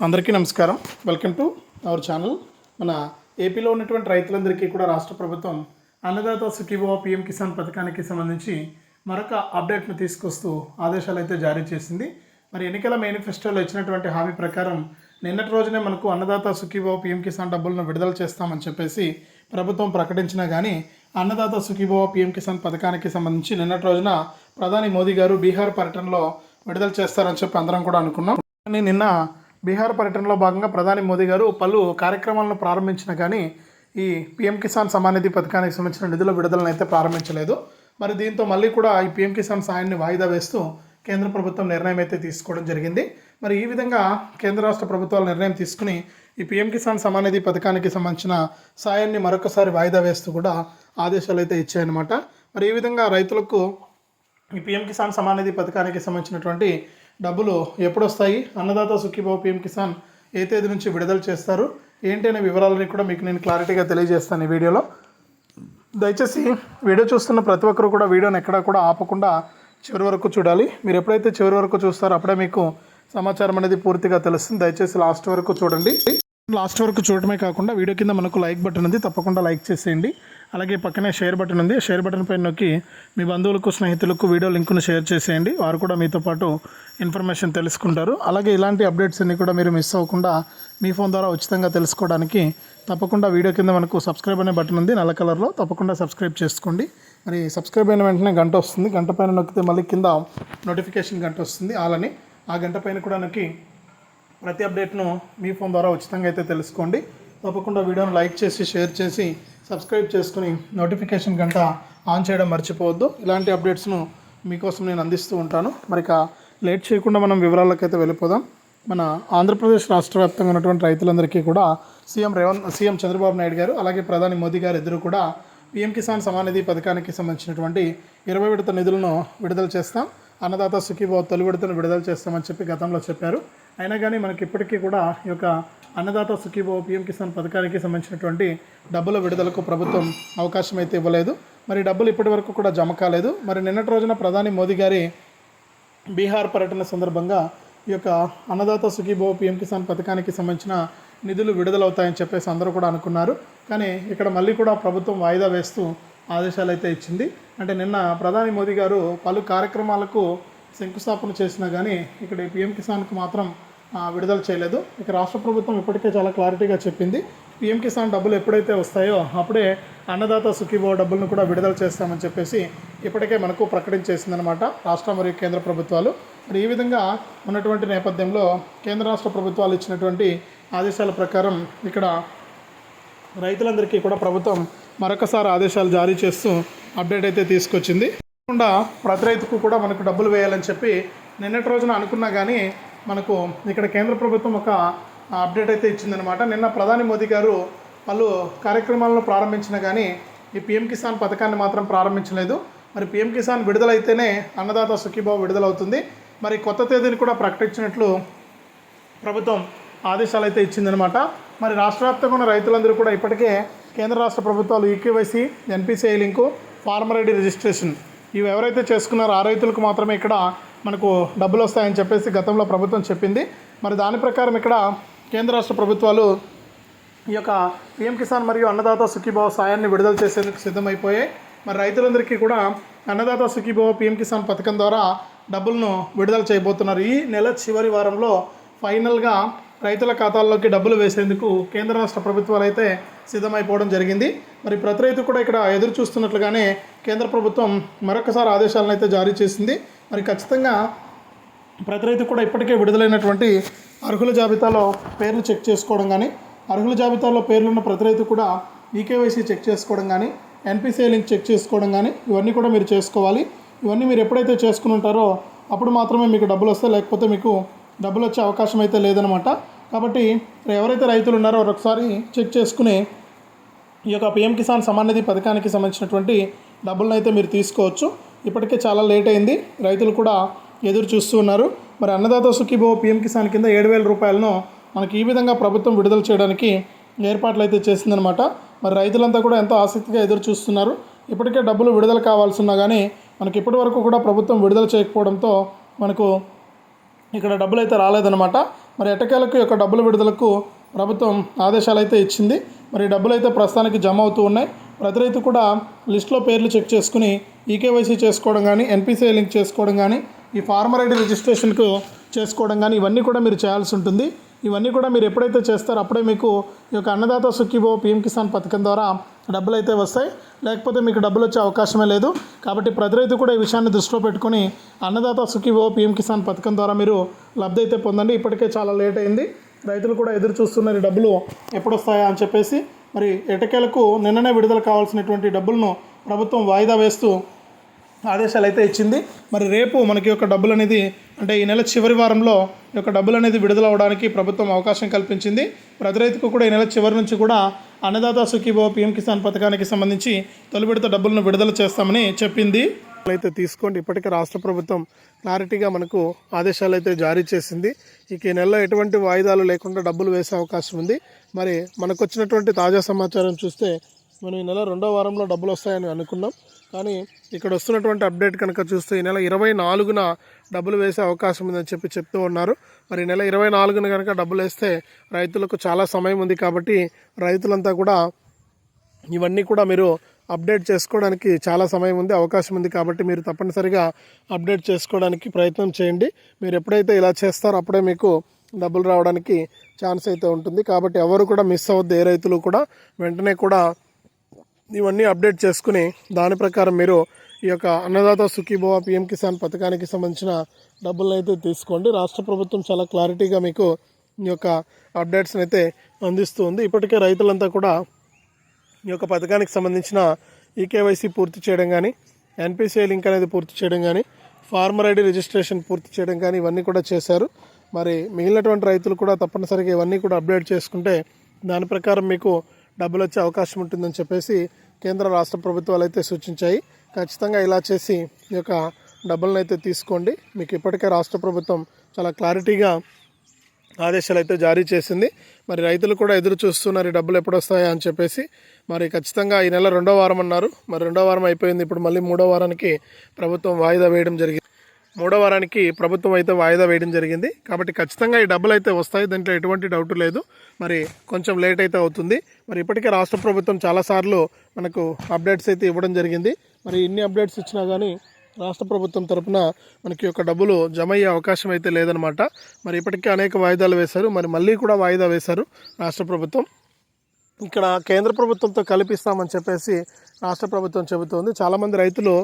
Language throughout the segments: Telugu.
అందరికీ నమస్కారం. వెల్కమ్ టు అవర్ ఛానల్ మన ఏపీలో ఉన్నటువంటి రైతులందరికీ కూడా రాష్ట్ర ప్రభుత్వం అన్నదాత సుఖీభవ పిఎం కిసాన్ పథకానికి సంబంధించి మరొక అప్డేట్ను తీసుకొస్తూ ఆదేశాలు అయితే జారీ చేసింది. మరి ఎన్నికల మేనిఫెస్టోలో ఇచ్చినటువంటి హామీ ప్రకారం నిన్నటి రోజునే మనకు అన్నదాత సుఖీభవ పిఎం కిసాన్ డబ్బులను విడుదల చేస్తామని చెప్పేసి ప్రభుత్వం ప్రకటించినా కానీ అన్నదాత సుఖీభవ పిఎం కిసాన్ పథకానికి సంబంధించి నిన్నటి రోజున ప్రధాని మోదీ గారు బీహార్ పర్యటనలో విడుదల చేస్తారని చెప్పి అందరం కూడా అనుకున్నాం. కానీ నిన్న బీహార్ పర్యటనలో భాగంగా ప్రధాని మోదీ గారు పలు కార్యక్రమాలను ప్రారంభించిన కానీ ఈ పిఎం కిసాన్ సమానిధి పథకానికి సంబంధించిన నిధుల విడుదలను అయితే ప్రారంభించలేదు. మరి దీంతో మళ్ళీ కూడా ఈ పిఎం కిసాన్ సాయాన్ని వాయిదా వేస్తూ కేంద్ర ప్రభుత్వం నిర్ణయం అయితే తీసుకోవడం జరిగింది. మరి ఈ విధంగా కేంద్ర రాష్ట్ర ప్రభుత్వాలు నిర్ణయం తీసుకుని ఈ పిఎం కిసాన్ సమానిధి పథకానికి సంబంధించిన సాయాన్ని మరొకసారి వాయిదా వేస్తూ కూడా ఆదేశాలు అయితే ఇచ్చాయన్నమాట. మరి ఈ విధంగా రైతులకు ఈ పిఎం కిసాన్ సమానిధి పథకానికి సంబంధించినటువంటి డబ్బులు ఎప్పుడు వస్తాయి అన్నదాత సుఖీభావ పిఎం కిసాన్ ఏ తేదీ నుంచి విడుదల చేస్తారు? ఏంటి అనే వివరాలని కూడా మీకు నేను క్లారిటీగా తెలియజేస్తాను ఈ వీడియోలో. దయచేసి వీడియో చూస్తున్న ప్రతి ఒక్కరు కూడా వీడియోని ఎక్కడా కూడా ఆపకుండా చివరి వరకు చూడాలి. మీరు ఎప్పుడైతే చివరి వరకు చూస్తారో అప్పుడే మీకు సమాచారం అనేది పూర్తిగా తెలుస్తుంది. దయచేసి లాస్ట్ వరకు చూడండి. లాస్ట్ వరకు చూడటమే కాకుండా వీడియో కింద మనకు లైక్ బటన్ ఉంది తప్పకుండా లైక్ చేసేయండి. అలాగే పక్కనే షేర్ బటన్ ఉంది. షేర్ బటన్ పైన నొక్కి మీ బంధువులకు స్నేహితులకు వీడియో లింకును షేర్ చేసేయండి. వారు కూడా మీతో పాటు ఇన్ఫర్మేషన్ తెలుసుకుంటారు. అలాగే ఇలాంటి అప్డేట్స్ అన్ని కూడా మీరు మిస్ అవ్వకుండా మీ ఫోన్ ద్వారా ఉచితంగా తెలుసుకోవడానికి తప్పకుండా వీడియో కింద మనకు సబ్స్క్రైబ్ అనే బటన్ ఉంది. నల్ల కలర్లో తప్పకుండా సబ్స్క్రైబ్ చేసుకోండి. మరి సబ్స్క్రైబ్ అయిన వెంటనే గంట వస్తుంది. గంట పైన నొక్కితే మళ్ళీ కింద నోటిఫికేషన్ గంట వస్తుంది. అలాని ఆ గంట పైన కూడా నొక్కి ప్రతి అప్డేట్ను మీ ఫోన్ ద్వారా ఉచితంగా అయితే తెలుసుకోండి. తప్పకుండా వీడియోను లైక్ చేసి షేర్ చేసి సబ్స్క్రైబ్ చేసుకుని నోటిఫికేషన్ గంట ఆన్ చేయడం మర్చిపోవద్దు. ఇలాంటి అప్డేట్స్ను మీకోసం నేను అందిస్తూ ఉంటాను. మరి ఇక లేట్ చేయకుండా మనం వివరాలకు అయితే వెళ్ళిపోదాం. మన ఆంధ్రప్రదేశ్ రాష్ట్ర వ్యాప్తంగా ఉన్నటువంటి రైతులందరికీ కూడా సీఎం రేవంత్ సీఎం చంద్రబాబు నాయుడు గారు అలాగే ప్రధాని మోదీ గారు ఇద్దరు కూడా పీఎం కిసాన్ సమానిధి పథకానికి సంబంధించినటువంటి ఇరవై విడత నిధులను విడుదల చేస్తాం. అన్నదాత సుఖీభావ తొలి విడతను విడుదల చేస్తామని చెప్పి గతంలో చెప్పారు. అయినా కానీ మనకి ఇప్పటికీ కూడా ఈ యొక్క అన్నదాత సుఖీభావ పీఎం కిసాన్ పథకానికి సంబంధించినటువంటి డబ్బుల విడుదలకు ప్రభుత్వం అవకాశం అయితే ఇవ్వలేదు. మరి డబ్బులు ఇప్పటి వరకు కూడా జమ కాలేదు. మరి నిన్నటి రోజున ప్రధాని మోదీ గారి బీహార్ పర్యటన సందర్భంగా ఈ యొక్క అన్నదాత సుఖీభావ పిఎం కిసాన్ పథకానికి సంబంధించిన నిధులు విడుదలవుతాయని చెప్పేసి అందరూ కూడా అనుకున్నారు. కానీ ఇక్కడ మళ్ళీ కూడా ప్రభుత్వం వాయిదా వేస్తూ ఆదేశాలు అయితే ఇచ్చింది. అంటే నిన్న ప్రధాని మోదీ గారు పలు కార్యక్రమాలకు శంకుస్థాపన చేసినా కానీ ఇక్కడ ఈ పిఎం కిసాన్కు మాత్రం విడుదల చేయలేదు. ఇక రాష్ట్ర ప్రభుత్వం ఇప్పటికే చాలా క్లారిటీగా చెప్పింది. పిఎం కిసాన్ డబ్బులు ఎప్పుడైతే వస్తాయో అప్పుడే అన్నదాత సుఖీభో డబ్బులను కూడా విడుదల చేస్తామని చెప్పేసి ఇప్పటికే మనకు ప్రకటించేసిందనమాట రాష్ట్ర మరియు కేంద్ర ప్రభుత్వాలు. మరి ఈ విధంగా ఉన్నటువంటి నేపథ్యంలో కేంద్ర రాష్ట్ర ప్రభుత్వాలు ఇచ్చినటువంటి ఆదేశాల ప్రకారం ఇక్కడ రైతులందరికీ కూడా ప్రభుత్వం మరొకసారి ఆదేశాలు జారీ చేస్తూ అప్డేట్ అయితే తీసుకొచ్చింది. కాకుండా ప్రతి రైతుకు కూడా మనకు డబ్బులు వేయాలని చెప్పి నిన్నటి రోజున అనుకున్నా కానీ మనకు ఇక్కడ కేంద్ర ప్రభుత్వం ఒక అప్డేట్ అయితే ఇచ్చిందనమాట నిన్న ప్రధాని మోదీ గారు పలు కార్యక్రమాలను ప్రారంభించిన కానీ ఈ పిఎం కిసాన్ పథకాన్ని మాత్రం ప్రారంభించలేదు. మరి పిఎం కిసాన్ విడుదలైతేనే అన్నదాత సుఖీబాబు విడుదలవుతుంది. మరి కొత్త తేదీని కూడా ప్రకటించినట్లు ప్రభుత్వం ఆదేశాలు అయితే ఇచ్చిందనమాట మరి రాష్ట్ర వ్యాప్తంగా ఉన్న రైతులందరూ కూడా ఇప్పటికే కేంద్ర రాష్ట్ర ప్రభుత్వాలు eKYC NPCI link farmer ID registration ఇవి ఎవరైతే చేసుకున్నారో ఆ రైతులకు మాత్రమే ఇక్కడ మనకు డబ్బులు వస్తాయని చెప్పేసి గతంలో ప్రభుత్వం చెప్పింది. మరి దాని ప్రకారం ఇక్కడ కేంద్ర రాష్ట్ర ప్రభుత్వాలు ఈ యొక్క పిఎం కిసాన్ మరియు అన్నదాత సుఖీభావ సాయాన్ని విడుదల చేసేందుకు సిద్ధమైపోయాయి. మరి రైతులందరికీ కూడా అన్నదాత సుఖీభావ పిఎం కిసాన్ పథకం ద్వారా డబ్బులను విడుదల చేయబోతున్నారు. ఈ నెల చివరి వారంలో ఫైనల్గా రైతుల ఖాతాల్లోకి డబ్బులు వేసేందుకు కేంద్ర రాష్ట్ర ప్రభుత్వాలు అయితే సిద్ధమైపోవడం జరిగింది. మరి ప్రతి రైతు కూడా ఇక్కడ ఎదురు చూస్తున్నట్లుగానే కేంద్ర ప్రభుత్వం మరొకసారి ఆదేశాలను అయితే జారీ చేసింది. మరి ఖచ్చితంగా ప్రతి రైతు కూడా ఇప్పటికే విడుదలైనటువంటి అర్హుల జాబితాలో పేర్లు చెక్ చేసుకోవడం కానీ అర్హుల జాబితాలో పేర్లున్న ప్రతి రైతు కూడా ఈకేవైసీ చెక్ చేసుకోవడం కానీ ఎన్పిసిఐ లింక్ చెక్ చేసుకోవడం కానీ ఇవన్నీ కూడా మీరు చేసుకోవాలి. ఇవన్నీ మీరు ఎప్పుడైతే చేసుకుని ఉంటారో అప్పుడు మాత్రమే మీకు డబ్బులు వస్తాయి లేకపోతే మీకు డబ్బులు వచ్చే అవకాశం అయితే లేదనమాట కాబట్టి ఎవరైతే రైతులు ఉన్నారో ఒకసారి చెక్ చేసుకుని ఈ యొక్క పిఎం కిసాన్ సమాన్ నిధి పథకానికి సంబంధించినటువంటి డబ్బులను అయితే మీరు తీసుకోవచ్చు. ఇప్పటికే చాలా లేట్ అయింది. రైతులు కూడా ఎదురు చూస్తూ ఉన్నారు. మరి అన్నదాత సుఖీభో పిఎం కిసాన్ కింద ఏడు వేల రూపాయలను మనకి ఈ విధంగా ప్రభుత్వం విడుదల చేయడానికి ఏర్పాట్లు అయితే చేసిందనమాట మరి రైతులంతా కూడా ఎంతో ఆసక్తిగా ఎదురు చూస్తున్నారు. ఇప్పటికే డబ్బులు విడుదల కావాల్సి ఉన్నా కానీ మనకి ఇప్పటి వరకు కూడా ప్రభుత్వం విడుదల చేయకపోవడంతో మనకు ఇక్కడ డబ్బులు అయితే రాలేదన్నమాట. మరి ఎటకేలకు యొక్క డబ్బుల విడుదలకు ప్రభుత్వం ఆదేశాలు అయితే ఇచ్చింది. మరి డబ్బులు అయితే ప్రస్తుతానికి జమ అవుతూ ఉన్నాయి. ప్రతి రైతు కూడా లిస్ట్లో పేర్లు చెక్ చేసుకుని ఈకేవైసీ చేసుకోవడం కానీ ఎన్పిసిఐ లింక్ చేసుకోవడం కానీ ఈ ఫార్మర్ ఐడి రిజిస్ట్రేషన్కు చేసుకోవడం కానీ ఇవన్నీ కూడా మీరు చేయాల్సి ఉంటుంది. ఇవన్నీ కూడా మీరు ఎప్పుడైతే చేస్తారో అప్పుడే మీకు ఈ యొక్క అన్నదాత సుఖీభో పీఎం కిసాన్ పథకం ద్వారా డబ్బులు అయితే వస్తాయి. లేకపోతే మీకు డబ్బులు వచ్చే అవకాశమే లేదు. కాబట్టి ప్రతి రైతు కూడా ఈ విషయాన్ని దృష్టిలో పెట్టుకొని అన్నదాత సుఖీభో పీఎం కిసాన్ పథకం ద్వారా మీరు లబ్ధి అయితే పొందండి. ఇప్పటికే చాలా లేట్ అయింది. రైతులు కూడా ఎదురు చూస్తున్నారు ఈ డబ్బులు ఎప్పుడు వస్తాయా అని చెప్పేసి మరి ఎటకేలకు నిన్ననే విడుదల కావాల్సినటువంటి డబ్బులను ప్రభుత్వం వాయిదా వేస్తూ ఆదేశాలు అయితే ఇచ్చింది. మరి రేపు మనకి యొక్క డబ్బులు అనేది అంటే ఈ నెల చివరి వారంలో ఈ యొక్క డబ్బులు అనేది విడుదల అవడానికి ప్రభుత్వం అవకాశం కల్పించింది. ప్రతి రైతుకు కూడా ఈ నెల చివరి నుంచి కూడా అన్నదాత సుఖీభో పిఎం కిసాన్ పథకానికి సంబంధించి తొలి విడత డబ్బులను విడుదల చేస్తామని చెప్పింది. అయితే తీసుకోండి. ఇప్పటికే రాష్ట్ర ప్రభుత్వం క్లారిటీగా మనకు ఆదేశాలు అయితే జారీ చేసింది. ఇక ఈ నెలలో ఎటువంటి వాయిదాలు లేకుండా డబ్బులు వేసే అవకాశం ఉంది. మరి మనకు వచ్చినటువంటి తాజా సమాచారం చూస్తే మనం ఈ నెల రెండో వారంలో డబ్బులు వస్తాయని అనుకున్నాం. కానీ ఇక్కడ వస్తున్నటువంటి అప్డేట్ కనుక చూస్తే ఈ నెల ఇరవై నాలుగున డబ్బులు వేసే అవకాశం ఉందని చెప్పి చెప్తూ ఉన్నారు. మరి ఈ నెల ఇరవై నాలుగున కనుక డబ్బులు వేస్తే రైతులకు చాలా సమయం ఉంది కాబట్టి రైతులంతా కూడా ఇవన్నీ కూడా మీరు అప్డేట్ చేసుకోవడానికి చాలా సమయం ఉంది అవకాశం ఉంది కాబట్టి మీరు తప్పనిసరిగా అప్డేట్ చేసుకోవడానికి ప్రయత్నం చేయండి. మీరు ఎప్పుడైతే ఇలా చేస్తారో అప్పుడే మీకు డబ్బులు రావడానికి ఛాన్స్ అయితే ఉంటుంది. కాబట్టి ఎవరు కూడా మిస్ అవ్వద్దు ఏ రైతులు కూడా వెంటనే కూడా ఇవన్నీ అప్డేట్ చేసుకుని దాని ప్రకారం మీరు ఈ యొక్క అన్నదాత సుఖీభవ పిఎం కిసాన్ పథకానికి సంబంధించిన డబ్బులను అయితే తీసుకోండి. రాష్ట్ర ప్రభుత్వం చాలా క్లారిటీగా మీకు ఈ యొక్క అప్డేట్స్ని అయితే అందిస్తూ ఉంది. ఇప్పటికే రైతులంతా కూడా ఈ యొక్క పథకానికి సంబంధించిన ఈకేవైసీ పూర్తి చేయడం కానీ ఎన్పిసిఐ లింక్ అనేది పూర్తి చేయడం కానీ ఫార్మర్ ఐడి రిజిస్ట్రేషన్ పూర్తి చేయడం కానీ ఇవన్నీ కూడా చేశారు. మరి మిగిలినటువంటి రైతులు కూడా తప్పనిసరిగా ఇవన్నీ కూడా అప్డేట్ చేసుకుంటే దాని ప్రకారం మీకు డబ్బులు వచ్చే అవకాశం ఉంటుందని చెప్పేసి కేంద్ర రాష్ట్ర ప్రభుత్వాలు అయితే సూచించాయి. ఖచ్చితంగా ఇలా చేసి ఈ యొక్క డబ్బులను అయితే తీసుకోండి. మీకు ఇప్పటికే రాష్ట్ర ప్రభుత్వం చాలా క్లారిటీగా ఆదేశాలు అయితే జారీ చేసింది. మరి రైతులు కూడా ఎదురు చూస్తున్నారు ఈ డబ్బులు ఎప్పుడు వస్తాయా అని చెప్పేసి. మరి ఖచ్చితంగా ఈ నెల రెండో వారం అన్నారు. మరి రెండో వారం అయిపోయింది. ఇప్పుడు మళ్ళీ మూడో వారానికి ప్రభుత్వం వాయిదా వేయడం జరిగింది. మూడో వారానికి ప్రభుత్వం అయితే వాయిదా వేయడం జరిగింది. కాబట్టి ఖచ్చితంగా ఈ డబ్బులు అయితే వస్తాయి. దాంట్లో ఎటువంటి డౌట్ లేదు. మరి కొంచెం లేట్ అయితే అవుతుంది. మరి ఇప్పటికే రాష్ట్ర ప్రభుత్వం చాలాసార్లు మనకు అప్డేట్స్ అయితే ఇవ్వడం జరిగింది. మరి ఇన్ని అప్డేట్స్ ఇచ్చినా కానీ రాష్ట్ర ప్రభుత్వం తరపున మనకి యొక్క డబ్బులు జమ అయ్యే అవకాశం అయితే లేదనమాట మరి ఇప్పటికే అనేక వాయిదాలు వేశారు. మరి మళ్ళీ కూడా వాయిదా వేశారు రాష్ట్ర ప్రభుత్వం. ఇక్కడ కేంద్ర ప్రభుత్వంతో కల్పిస్తామని చెప్పేసి రాష్ట్ర ప్రభుత్వం చెబుతోంది. చాలామంది రైతులు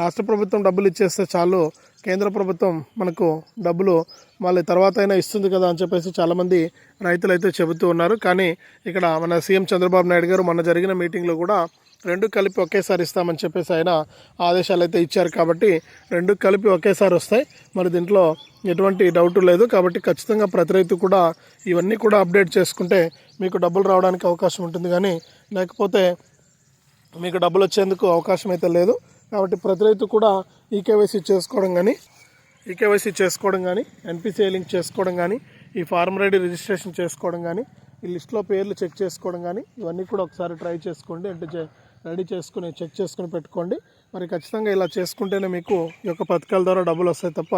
రాష్ట్ర ప్రభుత్వం డబ్బులు ఇచ్చేస్తే చాలు కేంద్ర ప్రభుత్వం మనకు డబ్బులు మళ్ళీ తర్వాత అయినా ఇస్తుంది కదా అని చెప్పేసి చాలామంది రైతులు అయితే చెబుతూ ఉన్నారు. కానీ ఇక్కడ మన సీఎం చంద్రబాబు నాయుడు గారు మొన్న జరిగిన మీటింగ్లో కూడా రెండు కలిపి ఒకేసారి ఇస్తామని చెప్పేసి ఆయన ఆదేశాలు అయితే ఇచ్చారు. కాబట్టి రెండు కలిపి ఒకేసారి వస్తాయి. మరి దీంట్లో ఎటువంటి డౌట్ లేదు. కాబట్టి ఖచ్చితంగా ప్రతి రైతు కూడా ఇవన్నీ కూడా అప్డేట్ చేసుకుంటే మీకు డబ్బులు రావడానికి అవకాశం ఉంటుంది కానీ లేకపోతే మీకు డబ్బులు వచ్చేందుకు అవకాశం అయితే లేదు. కాబట్టి ప్రతి రైతు కూడా ఈకేవైసీ చేసుకోవడం కానీ ఈకేవైసీ చేసుకోవడం కానీ ఎన్పిసిఐ లింక్ చేసుకోవడం కానీ ఈ ఫార్మర్ ఐడి రిజిస్ట్రేషన్ చేసుకోవడం కానీ ఈ లిస్ట్లో పేర్లు చెక్ చేసుకోవడం కానీ ఇవన్నీ కూడా ఒకసారి ట్రై చేసుకోండి. అంటే రెడీ చేసుకుని చెక్ చేసుకుని పెట్టుకోండి. మరి ఖచ్చితంగా ఇలా చేసుకుంటేనే మీకు ఈ యొక్క పథకాల ద్వారా డబ్బులు వస్తాయి తప్ప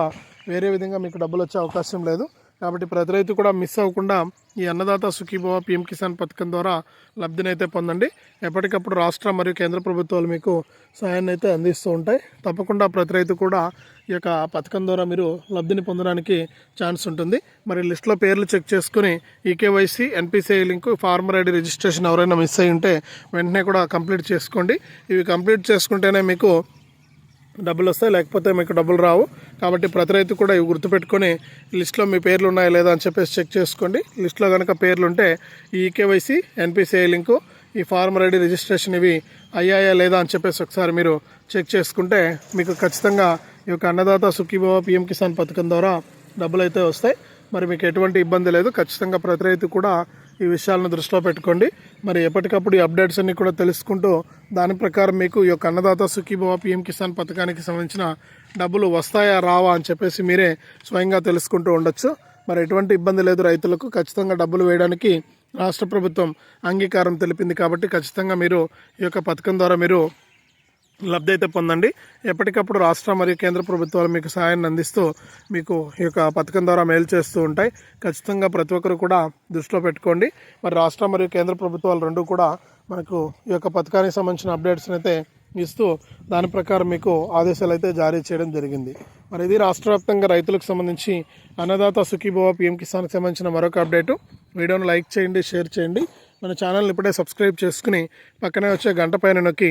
వేరే విధంగా మీకు డబ్బులు వచ్చే అవకాశం లేదు. కాబట్టి ప్రతి రైతు కూడా మిస్ అవ్వకుండా ఈ అన్నదాత సుఖీభవ పిఎం కిసాన్ పథకం ద్వారా లబ్ధినైతే పొందండి. ఎప్పటికప్పుడు రాష్ట్ర మరియు కేంద్ర ప్రభుత్వాలు మీకు సహాయాన్ని అయితే అందిస్తూ ఉంటాయి. తప్పకుండా ప్రతి రైతు కూడా ఈ యొక్క పథకం ద్వారా మీరు లబ్ధిని పొందడానికి ఛాన్స్ ఉంటుంది. మరి లిస్ట్లో పేర్లు చెక్ చేసుకుని eKYC NPCI link farmer ID registration ఎవరైనా మిస్ అయి ఉంటే వెంటనే కూడా కంప్లీట్ చేసుకోండి. ఇవి కంప్లీట్ చేసుకుంటేనే మీకు డబ్బులు వస్తాయి లేకపోతే మీకు డబ్బులు రావు. కాబట్టి ప్రతి రైతు కూడా ఇవి గుర్తుపెట్టుకొని లిస్ట్లో మీ పేర్లు ఉన్నాయా లేదా అని చెప్పేసి చెక్ చేసుకోండి. లిస్ట్లో కనుక పేర్లు ఉంటే ఈ ఈకేవైసీ ఎన్పిసిఐ లింకు ఈ ఫార్మర్ ఐడి రిజిస్ట్రేషన్ ఇవి అయ్యాయా లేదా అని చెప్పేసి ఒకసారి మీరు చెక్ చేసుకుంటే మీకు ఖచ్చితంగా ఈ యొక్క అన్నదాత సుఖీభవ పిఎం కిసాన్ పథకం ద్వారా డబ్బులు అయితే వస్తాయి. మరి మీకు ఎటువంటి ఇబ్బంది లేదు. ఖచ్చితంగా ప్రతి రైతు కూడా ఈ విషయాలను దృష్టిలో పెట్టుకోండి. మరి ఎప్పటికప్పుడు ఈ అప్డేట్స్ అన్ని కూడా తెలుసుకుంటూ దాని ప్రకారం మీకు ఈ యొక్క అన్నదాత సుఖీభవ పిఎం కిసాన్ పథకానికి సంబంధించిన డబ్బులు వస్తాయా రావా అని చెప్పేసి మీరే స్వయంగా తెలుసుకుంటూ ఉండొచ్చు. మరి ఎటువంటి ఇబ్బంది లేదు రైతులకు. ఖచ్చితంగా డబ్బులు వేయడానికి రాష్ట్ర ప్రభుత్వం అంగీకారం తెలిపింది కాబట్టి ఖచ్చితంగా మీరు ఈ యొక్క పథకం ద్వారా మీరు లబ్ధి అయితే పొందండి. ఎప్పటికప్పుడు రాష్ట్ర మరియు కేంద్ర ప్రభుత్వాలు మీకు సహాయాన్ని అందిస్తూ మీకు ఈ యొక్క పథకం ద్వారా మేలు చేస్తూ ఉంటాయి. ఖచ్చితంగా ప్రతి ఒక్కరు కూడా దృష్టిలో పెట్టుకోండి. మరి రాష్ట్ర మరియు కేంద్ర ప్రభుత్వాలు రెండు కూడా మనకు ఈ యొక్క పథకానికి సంబంధించిన అప్డేట్స్ని అయితే ఇస్తూ దాని ప్రకారం మీకు ఆదేశాలు అయితే జారీ చేయడం జరిగింది. మరి ఇది రాష్ట్ర వ్యాప్తంగా రైతులకు సంబంధించి అన్నదాత సుఖీభవ పిఎం కిసాన్కి సంబంధించిన మరొక అప్డేటు. వీడియోను లైక్ చేయండి షేర్ చేయండి. మన ఛానల్ని ఇప్పుడే సబ్స్క్రైబ్ చేసుకుని పక్కనే వచ్చే గంట పైన నొక్కి